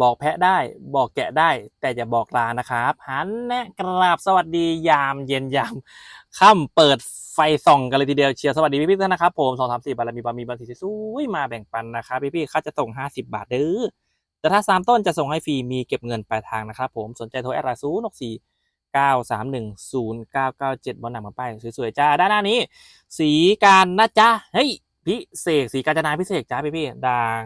บอกแพะได้บอกแกะได้ แต่อย่าบอกลานะครับหันแนะกราบสวัสดียามเย็นยามค่ำเปิดไฟส่องกันเลยทีเดียวเชียร์สวัสดีพี่ๆทุกท่านนะครับผมสองสามสี่บารมีบารมีบารมีสวยมาแบ่งปันนะครับพี่ๆเขาจะส่งห้าสิบาทเด้อแต่ถ้าสามต้นจะส่งให้ฟรีมีเก็บเงินปลายทางนะครับผมสนใจโทรแอดไลน์ศูนย์หกสี่เก้าสามหนึ่งศูนย์เก้าเก้าเจ็ดบนหนังมาป้ายสวยๆจ้าด้านหน้านี้ สีการนะจ๊ะเฮ้ยพิเศษสีการจนาพิเศษจ้าพี่พี่ด่าง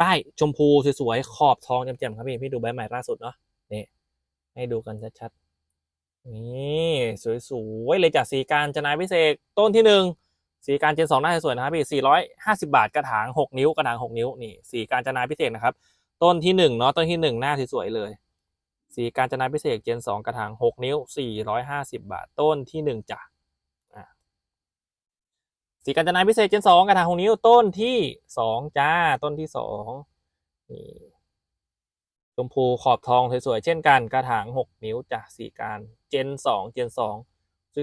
ป้ายชมพูสวยๆขอบทองแจ่มๆครับพี่พี่ดูใบใหม่ล่าสุดเนาะนี่ให้ดูกันชัดๆนี่สวยๆเลยจากสีการจนาพิเศษต้นที่หนึ่งสีการเจนสองหน้าสวยๆนะครับพี่สี่ร้อยห้าสิบาทกระถางหกนิ้วกระถางหกนิ้วนี่สีการจนาพิเศษนะครับ ต้นที่หนึ่งเนาะต้นที่หนึ่งหน้าสวยๆเลย สีการจนาพิเศษเจนสองกระถางหกนิ้วสี่ร้อยห้าสิบาทต้นที่หนึ่งจ้ะ สีกัญจนาพิเศษเจนสองกระถางหกนิ้วต้นที่สองจ้าต้นที่สองนี่ชมพูขอบทองสวยๆเช่นกันกระถางหกนิ้วจ้ะสีการเจนสองเจนสอง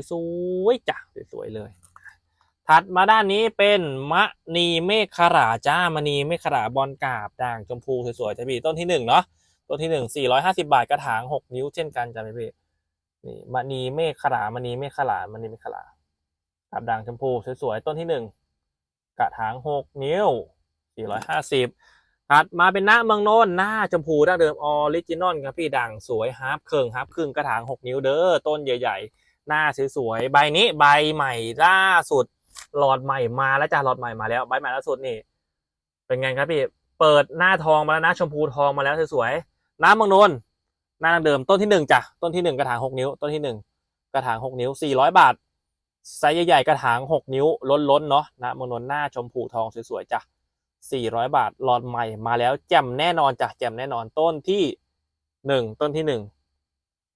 สวยๆจ้ะสวยๆเลย ถัดมาด้านนี้เป็นมะนีเมฆขราจ้ามณีเมฆขราบอลกาบด่างชมพูสวยๆจะมีต้นที่หนึ่งเนาะต้นที่หนึ่งสี่ร้อยห้าสิบาทกระถางหกนิ้วเช่นกันจ้ะพี่ๆนี่มณีเมฆขรามณีเมฆขรามณีเมฆขรา กับด่างชมพูสวยๆ ต้นที่หนึ่งกระถางหกนิ้วสี่ร้อยห้าสิบถัดมาเป็นหน้าเมืองโนนหน้าชมพูดั้งเดิมออริจินอลครับพี่ด่างสวยฮาร์ปเครึ่งฮาร์ปครึ่งกระถางหกนิ้วเด้อต้นใหญ่ ๆ หน้าสวยๆใบนี้ใบใหม่ล่าสุดหลอดใหม่มาแล้วจ้าหลอดใหม่มาแล้วใบใหม่ล่าสุดนี่ เป็นไงครับพี่เปิดหน้าทองมาแล้วนะชมพูทองมาแล้วสวยๆหน้าเมืองโนนหน้าดั้งเดิมต้นที่หนึ่งจ้ะต้นที่หนึ่งกระถางหกนิ้ว ต้นที่หนึ่งกระถางหกนิ้วสี่ร้อยบาท ไซส์ใหญ่ๆกระถาง 6 นิ้วล้นๆเนาะนะมนนหน้าชมพูทองสวยๆจ้ะ400 บาทหลอดใหม่มาแล้วแจ่มแน่นอนจ้ะแจ่มแน่นอนต้นที่ 1 ต้นที่ 1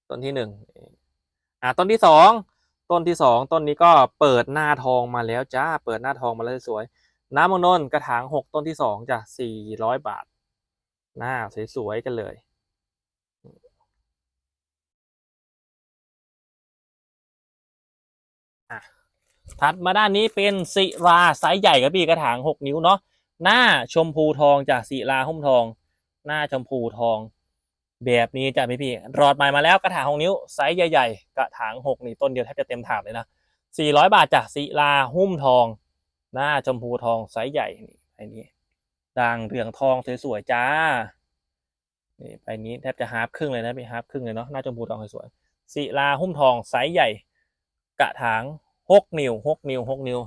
ต้นที่1อะต้นที่ 2 ต้นที่ 2 ต้นนี้ก็เปิดหน้าทองมาแล้วจ้าเปิดหน้าทองมาแล้วสวยๆน้ำมนนกระถาง 6 ต้นที่ 2จ้ะ400 บาทหน้าสวยๆกันเลย ถัดมาด้านนี้เป็นศิราไซส์ใหญ่ครับพี่กระถางหกนิ้วเนาะหน้าชมพูทองจากศิราหุ้มทอง หน้าชมพูทอง แบบนี้จ้ะพี่พี่รอดใหม่มาแล้วกระถางหกนิ้วไซส์ใหญ่ ๆ กระถางหกนี่ต้นเดียวแทบจะเต็มถาดเลยนะสี่ร้อยบาทจากศิราหุ้มทอง หน้าชมพูทองไซส์ใหญ่นี่ไอ้นี้ด่างเหลืองทองสวยๆจ้านี่ไปนี้แทบจะฮาร์ปครึ่งเลยนะพี่ฮาร์ปครึ่งเลยเนาะหน้าชมพูทองสวยๆศิราหุ้มทองไซส์ใหญ่ กระถางหกนิ้วหกนิ้วหกนิ้ว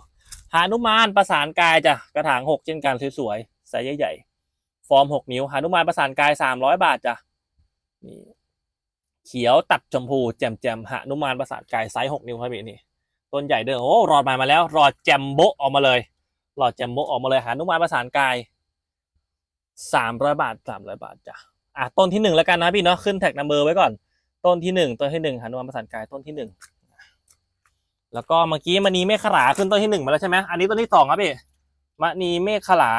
หานุมานประสานกายจ้ะกระถางหกเช่นกันสวยๆไซส์ใหญ่ๆฟอร์มหกนิ้วหานุมานประสานกายสามร้อยบาทจ้ะนี่เขียวตัดชมพูแจ่มแจ่มหานุมานประสานกายไซส์หกนิ้วครับพี่นี่ต้นใหญ่เด้อโอ้รอดมามาแล้วรอดแจมโบะออกมาเลยรอดแจมโบะออกมาเลยหานุมานประสานกายสามร้อยบาทสามร้อยบาทจ้ะอะต้นที่หนึ่งแล้วกันนะพี่เนาะขึ้นแท็กนัมเบอร์ไว้ก่อน ต้นที่หนึ่งต้นที่หนึ่งหานุมานประสานกายต้นที่หนึ่ง แล้วก็เมื่อกี้มณีเมฆขลาขึ้นต้นที่หนึ่งมาแล้วใช่ไหมอันนี้ต้นที่สองครับพี่มณีเมฆขลา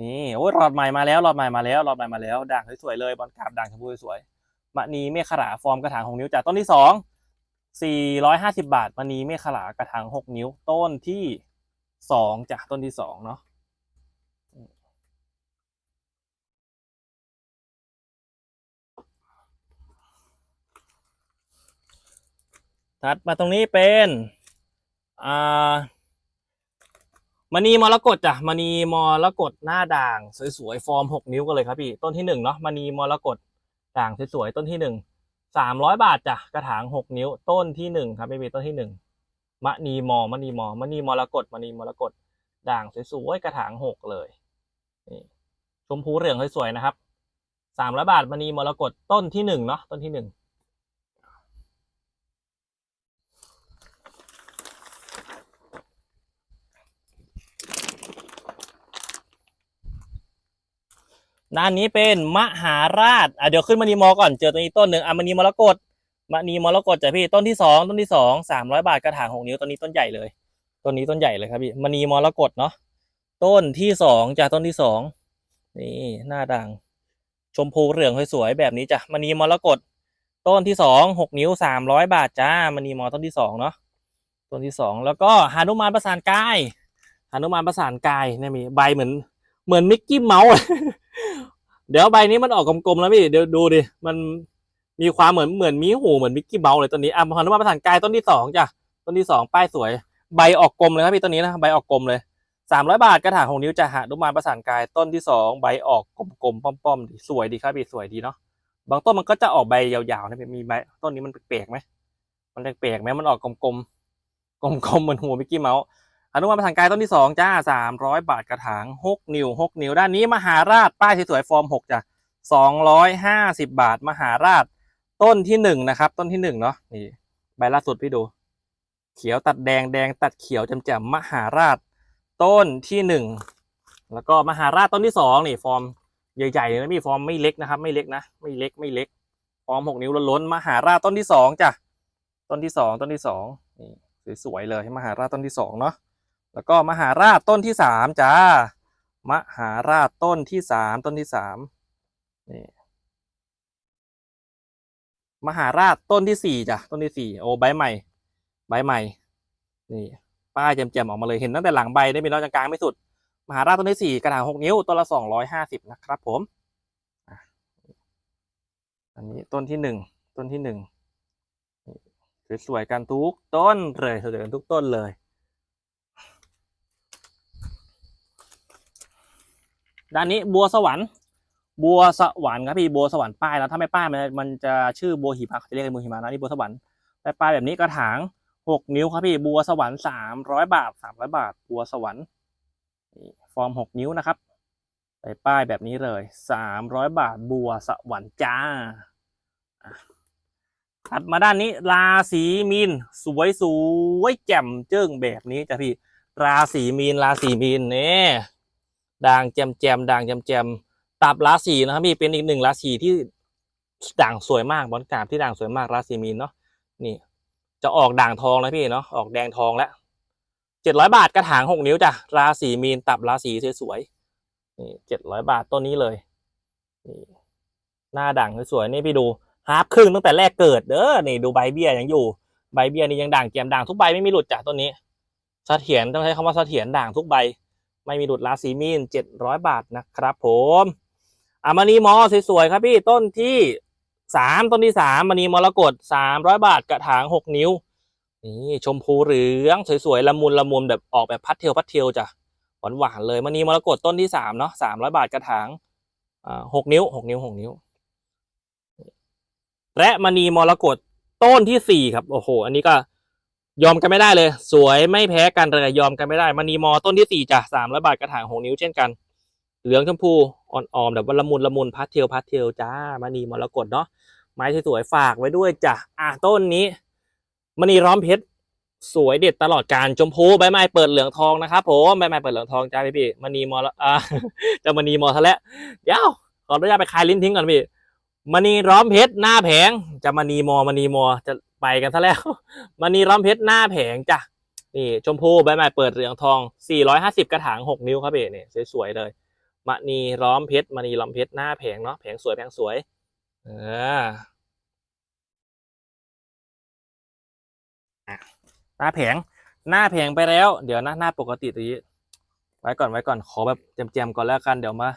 นี่โอ้ยรอดใหม่มาแล้วรอดใหม่มาแล้วรอดใหม่มาแล้วด่างสวยๆเลยบอลกราบด่างชมพูสวยๆมณีเมฆขลาฟอร์มกระถางหกนิ้วจากต้นที่สองสี่ร้อยห้าสิบาทมณีเมฆขลากระถางหกนิ้ว ต้นที่สองจากต้นที่สองเนาะ ถัดมาตรงนี้เป็นอ่ามณีมรกตจ้ะมณีมรกตหน้าด่างสวยๆฟอร์มหกนิ้วกันเลยครับพี่ต้นที่หนึ่งเนาะมณีมรกตด่างสวยๆต้นที่หนึ่งสามร้อยบาทจ้ะกระถางหกนิ้ว ต้นที่หนึ่งครับพี่ต้นที่หนึ่งมณีมอมณีมอมณีมรกตมณีมรกตด่างสวยๆกระถางหกเลยนี่ชมพูเหลืองสวยๆนะครับสามร้อยบาทมณีมรกตต้นที่หนึ่งเนาะต้นที่หนึ่ง ด้านนี้เป็นมหาราชอะเดี๋ยวขึ้นมณีมอก่อนเจอตัวนี้ต้นหนึ่งอะมณีมรกตมณีมรกตจ้ะพี่ต้นที่สองต้นที่สองสามร้อยบาทกระถางหกนิ้วต้นนี้ต้นใหญ่เลยต้นนี้ต้นใหญ่เลยครับพี่มณีมรกตเนาะต้นที่สองจ้ะต้นที่สองนี่หน้าด่างชมพูเหลืองสวยๆแบบนี้จ้ะมณีมรกตต้นที่สองหกนิ้วสามร้อยบาทจ้ามณีมอต้นที่สองเนาะต้นที่สองแล้วก็หานุมานประสานกายหานุมานประสานกายเนี่ยมีใบเหมือน เหมือนมิกกี้เมาส์เดี๋ยวใบนี้มันออกกลมๆแล้วพี่เดี๋ยวดูดิมันมีความเหมือนเหมือนมีหูเหมือนมิกกี้เมาส์เลยต้นนี้อะมาหันมาประสานกายต้นที่สองจ้ะต้นที่สองป้ายสวย ใบออกกลมเลยครับพี่ต้นนี้นะใบออกกลมเลยสามร้อยบาทกระถางหกนิ้วจะหานุมานประสานกายต้นที่สองใบออกกลมๆป้อมๆดีสวยดีครับพี่สวยดีเนาะบางต้นมันก็จะออกใบยาวๆนะพี่มีใบต้นนี้มันแปลกๆไหมมันแปลกๆไหมมันออกกลมๆกลมๆเหมือนหัวมิกกี้เมาส์ อนุมานประธานกายต้นที่สองจ้าสามร้อยบาทกระถางหกนิ้วหกนิ้วด้านนี้มหาราชป้ายสวยๆฟอร์มหกจ้ะสองร้อยห้าสิบาทมหาราชต้นที่หนึ่งนะครับ ต้นที่หนึ่งเนาะนี่ใบล่าสุดพี่ดู เขียวตัดแดงแดงตัดเขียวแจ่มๆมหาราช ต้นที่หนึ่งแล้วก็มหาราชต้นที่สองนี่ฟอร์มใหญ่ๆเลยนะพี่ฟอร์มไม่เล็กนะครับ ไม่เล็กนะไม่เล็กไม่เล็ก ฟอร์มหกนิ้วล้นๆมหาราชต้นที่สองจ้ะต้นที่สองต้นที่สองนี่สวยๆเลยมหาราชต้นที่สองเนาะ แล้วก็มหาราชต้นที่สามจ้ามหาราชต้นที่สามต้นที่สามนี่มหาราชต้นที่สี่จ้ะต้นที่สี่โอ้ใบใหม่ ใบใหม่ นี่ป้ายแจ่มๆออกมาเลยเห็นตั้งแต่หลังใบได้มีน้อยกลางไม่สุด มหาราชต้นที่สี่กระถางหกนิ้วต้นละสองร้อยห้าสิบนะครับ ผมอันนี้ต้นที่หนึ่งต้นที่หนึ่งสวยๆกันทุกต้นเลยสวยๆกันทุกต้นเลย ด้านนี้บัวสวรรค์ บัวสวรรค์ครับพี่บัวสวรรค์ป้ายแล้วถ้าไม่ป้ายมันมันจะชื่อบัวหิมะเขาจะเรียกกันบัวหิมะนะนี่บัวสวรรค์ป้ายป้ายแบบนี้กระถางหกนิ้วครับพี่บัวสวรรค์สามร้อยบาทสามร้อยบาท บัวสวรรค์ฟอร์มหกนิ้วนะครับใส่ป้ายแบบนี้เลยสามร้อยบาทบัวสวรรค์จ้าถัดมาด้านนี้ ราศีมีน สวยสวยแจ่มเจิ้งแบบนี้จ้ะพี่ ราศีมีน ราศีมีนเนี่ย ด่างแจมแจมด่างแจมแจมตับราศีนะครับพี่เป็นอีกหนึ่งราศีที่ด่างสวยมากบอลกราบที่ด่างสวยมากราศีมีนเนาะนี่ จะออกด่างทองแล้วพี่เนาะออกแดงทองแล้วเจ็ดร้อยบาทกระถางหกนิ้วจ้ะราศีมีนตับราศีสวยๆนี่เจ็ดร้อยบาทต้นนี้เลยนี่หน้าด่างสวยๆนี่พี่ดูฮาร์ปครึ่งตั้งแต่แรกเกิดเด้อนี่ดูใบเบี้ยยังอยู่ใบเบี้ยนี่ยังด่างแจมด่างทุกใบไม่มีหลุดจากต้นนี้เสถียรต้องใช้คำว่าเสถียรด่างทุกใบ ไม่มีหลุดราศีมีนเจ็ดร้อยบาทนะครับผมอามณีมอสวยๆครับพี่ต้นที่สามต้นที่สามมณีมรกตสามร้อยบาทกระถางหกนิ้วนี่ชมพูเหลืองสวยๆละมุนละมุนแบบออกแบบพัดเทลพัดเทลจ้ะหวานหวานๆเลยมณีมรกตต้นที่สามเนาะสามร้อยบาทกระถางอ่าหกนิ้วหกนิ้วหกนิ้ว และมณีมรกตต้นที่สี่ครับโอ้โห อันนี้ก็ ยอมกันไม่ได้เลย สวยไม่แพ้กันเลยยอมกันไม่ได้มณีมอต้นที่สี่จ้ะสามร้อยบาทกระถางหกนิ้วเช่นกัน เหลืองชมพูอ่อนๆแบบว่าละมุนละมุนพัดเทลพัดเทลจ้ามณีมรกตเนาะไม้สวยๆฝากไว้ด้วยจ้ะอะต้นนี้มณีร้อมเพชรสวยเด็ดตลอดการชมพูใบไม้เปิดเหลืองทองนะครับผมใบไม้เปิดเหลืองทองจ้าพี่พี่มณีมอลอ่าจะมณีมอทะแล้วเดี๋ยวขออนุญาตไปคลายลิ้นทิ้งก่อนพี่มณีร้อมเพชรหน้าแผงจะมณีมอมณีมอจะ ไปกันซะแล้วมณีร้อมเพชรหน้าแผงจ้ะนี่ชมพูใบไม้เปิดเหลืองทอง 450 กระถาง 6 นิ้วครับเอ๋เนี่ยสวยๆเลยมณีร้อมเพชรมณีล้อมเพชรหน้าแผงเนาะแผงสวยแผงสวยเออหน้าแผงหน้าแผงไปแล้ว เดี๋ยวหน้าหน้าปกติตรงนี้ไว้ก่อนไว้ก่อนขอแบบเจียมๆก่อนแล้วกันเดี๋ยวมา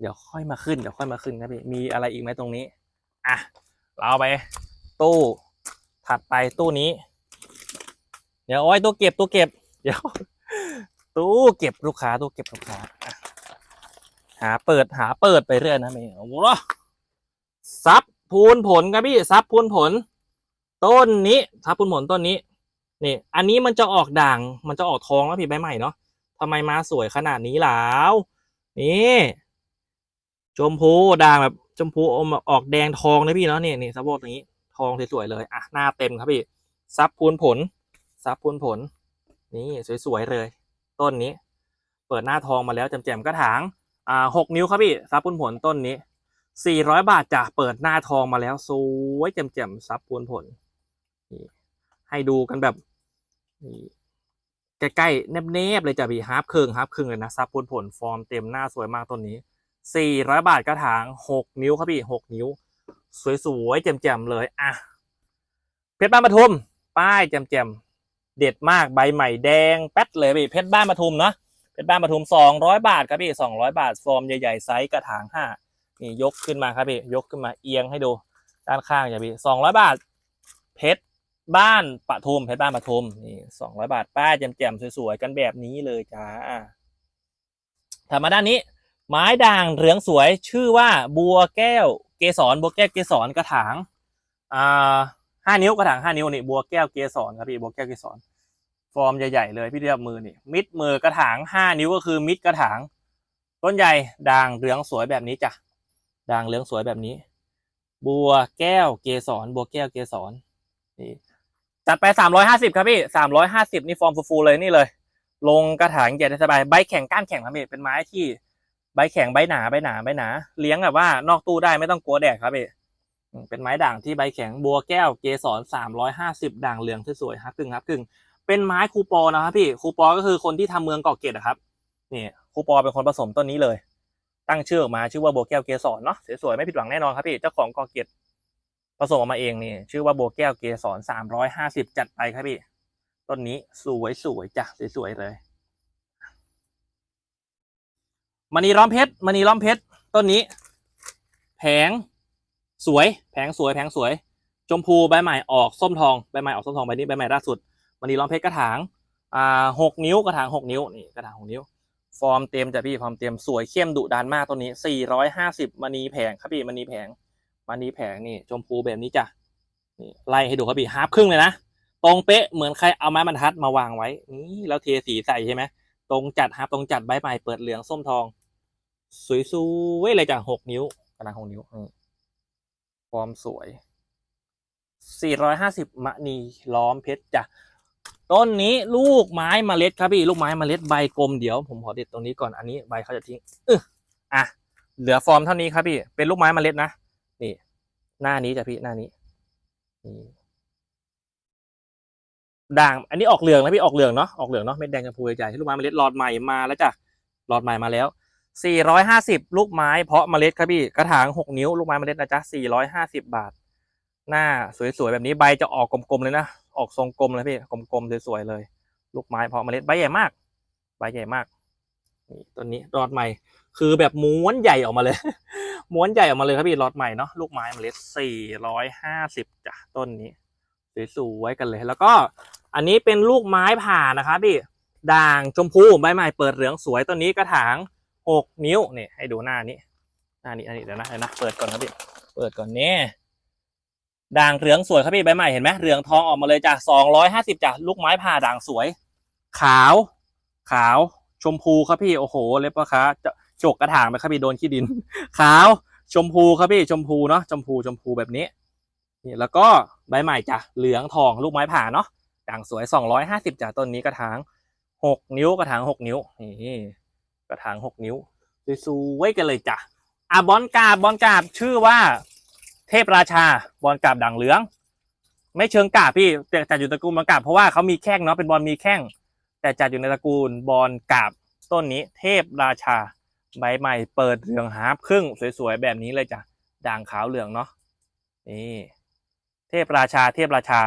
เดี๋ยวค่อยมาขึ้นเดี๋ยวค่อยมาขึ้นครับพี่มีอะไรอีกไหมตรงนี้อะเราไปตู้ ถัดไปตู้นี้ เดี๋ยวเอาไว้ตู้เก็บตู้เก็บ เดี๋ยว ตู้เก็บลูกค้าตู้เก็บลูกค้า หาเปิดหาเปิดไปเรื่อยนะเมย์โอ้โหซับพูนผลครับพี่ซับพูนผล ต้นนี้ซับพูนผลต้นนี้ นี่ อันนี้มันจะออกด่าง มันจะออกทองแล้วพี่ใบใหม่เนาะทำไมมาสวยขนาดนี้แล้วนี่ชมพูด่างแบบชมพูอมออกแดงทองนะพี่เนาะนี่นี่ซับโบตรงนี้ ทองสวยๆเลยอะหน้าเต็มครับพี่ซับพูนผลซับพูนผล นี่สวยๆเลย ต้นนี้ เปิดหน้าทองมาแล้วแจ่มๆกระถางอ่าหกนิ้วครับพี่ซับพูนผลต้นนี้สี่ร้อยบาทจ้ะเปิดหน้าทองมาแล้วสวยแจ่มๆซับพูนผลนี่ให้ดูกันแบบนี่ใกล้ๆแนบๆเลยจ้ะพี่ฮาร์ปครึ่งฮาร์ปครึ่งเลยนะซับพูนผลฟอร์มเต็มหน้าสวยมากต้นนี้สี่ร้อยบาทกระถางหกนิ้วครับพี่หกนิ้ว สวยๆแจ่มๆเลยอะเพชรบ้านปทุม ป้ายแจ่มๆเด็ดมากใบใหม่แดงแป๊ดเลยพี่เพชรบ้านปทุมเนาะเพชรบ้านปทุมสองร้อยบาทครับพี่สองร้อยบาทฟอร์มใหญ่ๆไซส์กระถางห้านี่ยกขึ้นมาครับพี่ยกขึ้นมาเอียงให้ดูด้านข้างอย่าพี่สองร้อยบาท เพชรบ้านปทุมเพชรบ้านปทุมนี่สองร้อยบาท ป้ายแจ่มๆสวยๆกันแบบนี้เลยจ้าถัดมาด้านนี้ ไม้ด่างเหลืองสวยชื่อว่าบัวแก้ว เกสรบัวแก้วเกสรกระถางอ่าห้านิ้วกระถางห้านิ้วนี่บัวแก้วเกสรครับพี่บัวแก้วเกสรฟอร์มใหญ่ๆเลยพี่เรียบมือนี่มิดมือกระถางห้านิ้วก็คือมิดกระถาง ต้นใหญ่ด่างเหลืองสวยแบบนี้จ้ะด่างเหลืองสวยแบบนี้ บัวแก้วเกสรบัวแก้วเกสรนี่จัดไปสามร้อยห้าสิบครับพี่สามร้อยห้าสิบนี่ฟอร์มฟูๆเลยนี่เลย ลงกระถางใหญ่ได้สบายใบแข็งก้านแข็งครับพี่เป็นไม้ที่ ใบแข็งใบหนาใบหนาใบหนา เลี้ยงแบบว่านอกตู้ได้ไม่ต้องกลัวแดดครับพี่เป็นไม้ด่างที่ใบแข็งบัวแก้วเกสรสามร้อยห้าสิบด่างเหลืองสวยฮักกึ่งฮักกึ่งเป็นไม้คูปอนะครับพี่คูปอก็คือคนที่ทำเมืองเกาะเกร็ดอะครับนี่คูปอเป็นคนผสมต้นนี้เลย ตั้งชื่อออกมาชื่อว่าบัวแก้วเกสรเนาะสวยๆไม่ผิดหวังแน่นอนครับพี่เจ้าของเกาะเกร็ดผสมออกมาเองนี่ชื่อว่าบัวแก้วเกสรสามร้อยห้าสิบจัดไปครับพี่ต้นนี้สวยๆจ้ะสวยๆเลย มณีล้อมเพชรมณีล้อมเพชรต้นนี้ แผงสวย แผงสวย แผงสวย ชมพูใบใหม่ออกส้มทองใบใหม่ออกส้มทองใบนี้ใบใหม่ล่าสุดมณีล้อมเพชรกระถางอ่าหกนิ้วกระถางหกนิ้วนี่กระถางหกนิ้ว ฟอร์มเต็มจ้ะพี่ฟอร์มเต็มสวยเข้มดุดันมากต้นนี้สี่ร้อยห้าสิบมณีแผงครับพี่มณีแผงมณีแผงนี่ชมพูแบบนี้จ้ะนี่ไล่ให้ดูครับพี่ฮาร์ปครึ่งเลยนะตรงเป๊ะเหมือนใครเอาไม้บรรทัดมาวางไว้นี่แล้วเทสีใส่ใช่ไหมตรงจัดฮาร์ปตรงจัดใบใหม่เปิดเหลืองส้มทอง สวยๆเลยจ้ะหกนิ้วกระดหกนิ้วอืมฟอร์มสวยสี่ร้อยห้าสิบมะนีล้อมเพชรจ้ะ ต้นนี้ลูกไม้เมล็ดครับพี่ ลูกไม้เมล็ดใบกลมเดี๋ยว ผมขอเด็ดตรงนี้ก่อน อันนี้ใบเขาจะทิ้งเอออะ เหลือฟอร์มเท่านี้ครับพี่ เป็นลูกไม้เมล็ดนะ นี่ หน้านี้จ้ะพี่ หน้านี้นี่ด่าง อันนี้ออกเหลืองนะพี่ ออกเหลืองเนาะ ออกเหลืองเนาะ เม็ดแดงชมพูใหญ่ที่ลูกไม้เมล็ดหลอดใหม่มาแล้วจ้ะ หลอดใหม่มาแล้ว 450 ลูกไม้เพาะเมล็ดครับพี่กระถาง 6 นิ้ว ลูกไม้เมล็ดนะจ๊ะ450 บาท หน้าสวยๆแบบนี้ใบจะออกกลมๆเลยนะ ออกทรงกลมเลยพี่กลมๆสวยๆเลย ลูกไม้เพาะเมล็ดใบใหญ่มากใบใหญ่มากนี่ต้นนี้รอดใหม่ คือแบบม้วนใหญ่ออกมาเลย ม้วนใหญ่ออกมาเลยครับพี่รอดใหม่เนาะลูกไม้เมล็ด 450จ้ะต้นนี้สวยๆกันเลย แล้วก็อันนี้เป็นลูกไม้ผ่านะครับพี่ด่างชมพูใบใหม่เปิดเหลืองสวยต้นนี้กระถาง หกนิ้วนี่ให้ดูหน้านี้ หน้านี้อันนี้เดี๋ยวนะเดี๋ยวนะเปิดก่อนครับพี่เปิดก่อนเนี่ยด่างเหลืองสวยครับพี่ใบใหม่เห็นไหมเหลืองทองออกมาเลยจ้ะสองร้อยห้าสิบจ้ะลูกไม้ผ่าด่างสวย ขาว ขาว ชมพูครับพี่โอ้โหเล็บปะคะจะจกกระถางไปครับพี่โดนขี้ดิน ขาว ชมพูครับพี่ชมพูเนาะชมพูชมพูแบบนี้นี่แล้วก็ใบใหม่จ้ะเหลืองทองลูกไม้ผ่าเนาะด่างสวยสองร้อยห้าสิบจ้ะต้นนี้กระถางหกนิ้วกระถางหกนิ้วนี่ กระถางหกนิ้วสวยๆกันเลยจ้ะอะบอลกาบบอลกาบชื่อว่า เทพราชาบอลกาบด่างเหลือง ไม่เชิงกาบพี่แต่จัดอยู่ตระกูลบอลกาบเพราะว่าเขามีแข้งเนาะเป็นบอลมีแข้ง แต่จัดอยู่ในตระกูลบอลกาบต้นนี้ เทพราชาใบใหม่เปิดเหลืองหาครึ่งสวยๆแบบนี้เลยจ้ะด่างขาวเหลืองเนาะนี่เทพราชาเทพราชา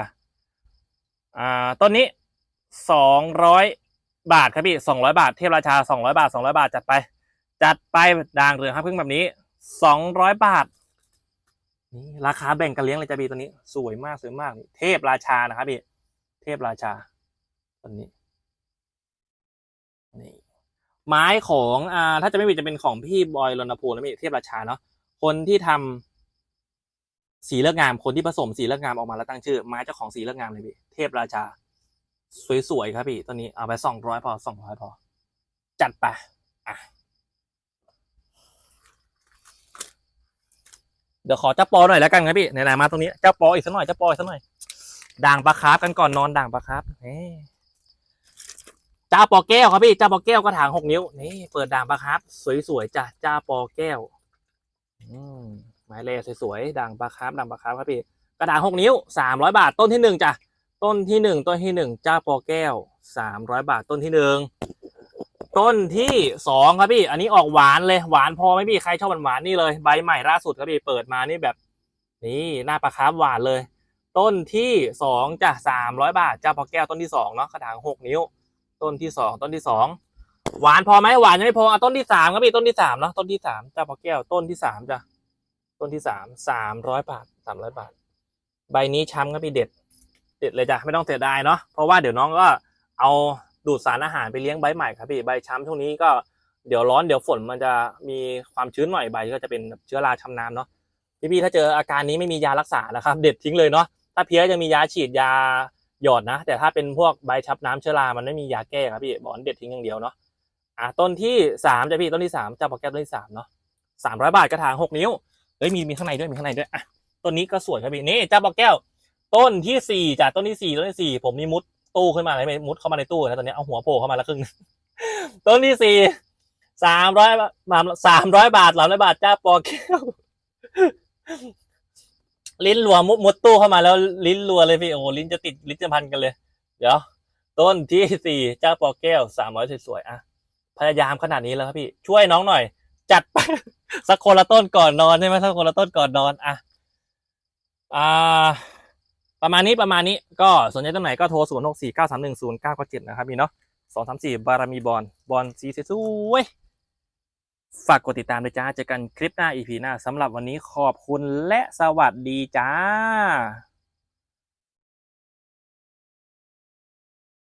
อ่าต้นนี้สองร้อย บาทครับพี่สองร้อยบาทเทพราชาสองร้อยบาทสองร้อยบาทจัดไป จัดไปด่างเหลืองหาพึ่งแบบนี้สองร้อยบาทนี่ราคาแบ่งกันเลี้ยงเลยจ้ะพี่ตัวนี้ สวยมากสวยมากนี่เทพราชานะครับพี่เทพราชาตัวนี้นี่ไม้ของอ่าถ้าจะไม่ผิดจะเป็นของพี่บอยรณภูมินะพี่เทพราชาเนาะคนที่ทำสีเลือกงามคนที่ผสมสีเลือกงามออกมาแล้วตั้งชื่อไม้เจ้าของสีเลือกงามเลยพี่เทพราชา สวยๆครับพี่ตัวนี้เอาไปสองร้อยพอสองร้อยพอ จัดไปอะเดี๋ยวขอเจ้าปอหน่อยแล้วกันครับพี่ไหนๆมาตรงนี้เจ้าปออีกสักหน่อยเจ้าปออีกสักหน่อยด่างปลาคาร์ฟกันก่อนนอนด่างปลาคาร์ฟเฮ้เจ้าปอแก้วครับพี่เจ้าปอแก้วกระถางหกนิ้วนี่เปิดด่างปลาคาร์ฟสวยๆจ้ะเจ้าปอแก้วอืมหมายเลขสวยๆด่างปลาคาร์ฟด่างปลาคาร์ฟครับพี่กระถางหกนิ้วสามร้อยบาทต้นที่หนึ่งจ้ะ ต้นที่หนึ่งต้นที่หนึ่งเจ้าปอแก้วสามร้อยบาทต้นที่หนึ่งต้นที่สองครับพี่ อันนี้ออกหวานเลยหวานพอไหมพี่ใครชอบหวานๆนี่เลยใบใหม่ล่าสุดครับพี่เปิดมานี่แบบ นี่หน้าปลาคาร์ฟหวานเลย ต้นที่สองจ้ะสามร้อยบาทเจ้าพอแก้วต้นที่สองเนาะกระถางหกนิ้ว ต้นที่สองต้นที่สองหวานพอไหมหวานยังไม่พอเอาต้นที่สามครับพี่ต้นที่สามเนาะต้นที่สามเจ้าพอแก้วต้นที่สามจ้ะต้นที่สามสามร้อยบาทสามร้อยบาท ใบนี้ช้ำครับพี่เด็ด เด็ดเลยจ้ะไม่ต้องเสียดายเนาะเพราะว่าเดี๋ยวน้องก็เอาดูดสารอาหารไปเลี้ยงใบใหม่ครับพี่ใบช้ำช่วงนี้ก็เดี๋ยวร้อนเดี๋ยวฝนมันจะมีความชื้นหน่อยใบก็จะเป็นเชื้อราช้ำน้ำเนาะพี่ๆถ้าเจออาการนี้ไม่มียารักษานะครับ เด็ดทิ้งเลยเนาะถ้าเพี้ยจะมียาฉีดยาหยอดนะ แต่ถ้าเป็นพวกใบชับน้ำเชื้อรา มันไม่มียาแก้ครับพี่บอกว่าเด็ดทิ้งอย่างเดียวเนาะอะต้นที่สามจ้ะพี่ต้นที่สามเจ้าปอกแก้วต้นที่สามเนาะสามร้อยบาทกระถางหกนิ้วเฮ้ยมีมีข้างในด้วยมีข้างในด้วยอะต้นนี้ก็สวยครับพี่นี่เจ้าปอกแก้ว ต้นที่สี่จ้ะต้นที่สี่ต้นที่สี่ผมนี่มุดตู้ขึ้นมาเลยไม่มุดเข้ามาในตู้นะตอนนี้เอาหัวโผล่เข้ามาแล้วครึ่งต้นที่สี่สามร้อยบาทสามร้อยบาทสามร้อยบาทเจ้าปอแก้วลิ้นรัวมุดมุดตู้เข้ามาแล้ว ลิ้นรัวเลยพี่โอ้ลิ้นจะติดลิ้นจะพันกันเลย เดี๋ยว ต้นที่สี่เจ้าปอแก้วสามร้อยสวยๆอะพยายามขนาดนี้แล้วครับพี่ ช่วยน้องหน่อย จัดไปสักคนละต้นก่อนนอนใช่ไหมสักคนละต้นก่อนนอนอะอ่า ประมาณนี้ประมาณนี้ก็สนใจตรงไหนก็โทร 0 6 4 9 3 1 0 9 9 7 นะครับพี่เนาะ2 3 4บารมีบอลบอลสีสวยฝากกดติดตามด้วยจ้า เจอกันคลิปหน้าอีพีหน้าสำหรับวันนี้ขอบคุณและสวัสดีจ้า